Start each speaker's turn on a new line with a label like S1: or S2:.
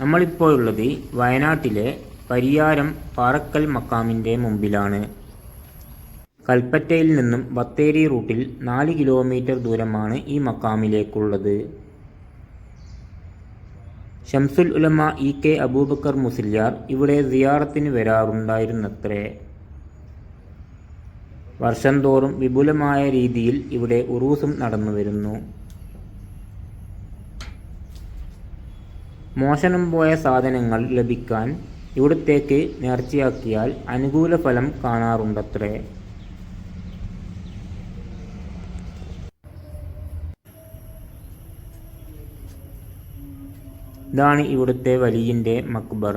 S1: നമ്മളിപ്പോൾ ഉള്ളത് വയനാട്ടിലെ പരിയാരം പാറക്കൽ മക്കാമിന്റെ മുമ്പിലാണ്. കൽപ്പറ്റയിൽ നിന്നും ബത്തേരി റൂട്ടിൽ നാല് കിലോമീറ്റർ ദൂരമാണ് ഈ മക്കാമിലേക്കുള്ളത്. ഷംസുൽ ഉലമ ഇ കെ അബൂബക്കർ മുസ്ലിയാർ ഇവിടെ സിയാറത്തിന് വരാറുണ്ടായിരുന്നത്രേ. വർഷം തോറും വിപുലമായ രീതിയിൽ ഇവിടെ ഉറൂസും നടന്നു വരുന്നു മോഷണം പോയ സാധനങ്ങൾ ലഭിക്കാൻ ഇവിടത്തേക്ക് നേർച്ചയാക്കിയാൽ അനുകൂല ഫലം കാണാറുണ്ടത്രേ. ഇതാണ് ഇവിടുത്തെ വലിയന്റെ മക്ബറ.